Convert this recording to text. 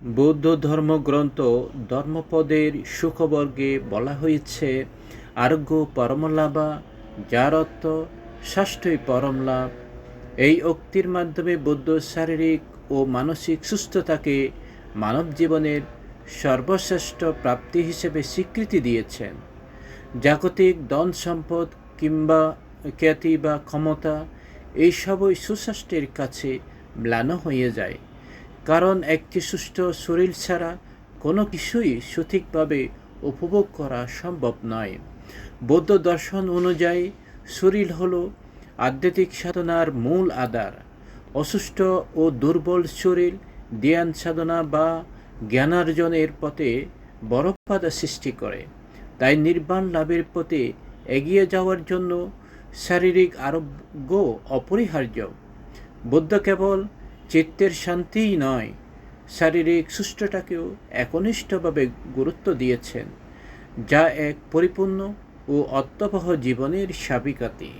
বৌদ্ধ ধর্মগ্রন্থ ধর্মপদের সুখবর্গে বলা হয়েছে, আরোগ্য পরমলাভা যার অর্থ ষষ্ঠই পরম লাভ। এই উক্তির মাধ্যমে বৌদ্ধ শারীরিক ও মানসিক সুস্থতাকে মানব জীবনের সর্বশ্রেষ্ঠ প্রাপ্তি হিসেবে স্বীকৃতি দিয়েছেন। জাগতিক ধন সম্পদ কিংবা খ্যাতি বা ক্ষমতা, এইসবই সুস্বাস্থ্যের কাছে ম্লান হয়ে যায়। কারণ একটি সুস্থ শরীর ছাড়া কোনো কিছুই সঠিকভাবে উপভোগ করা সম্ভব নয়। বৌদ্ধ দর্শন অনুযায়ী, শরীর হল আধ্যাত্মিক সাধনার মূল আধার। অসুস্থ ও দুর্বল শরীর, ধ্যান সাধনা বা জ্ঞানার্জনের পথে বাধা সৃষ্টি করে। তাই নির্বাণ লাভের পথে এগিয়ে যাওয়ার জন্য শারীরিক আরোগ্য অপরিহার্য। বৌদ্ধ কেবল চিত্তের শান্তিই নয়, শারীরিক সুস্থতাকেও একনিষ্ঠভাবে গুরুত্ব দিয়েছেন, যা এক পরিপূর্ণ ও অত্যবহ জীবনের সাবিকাতি।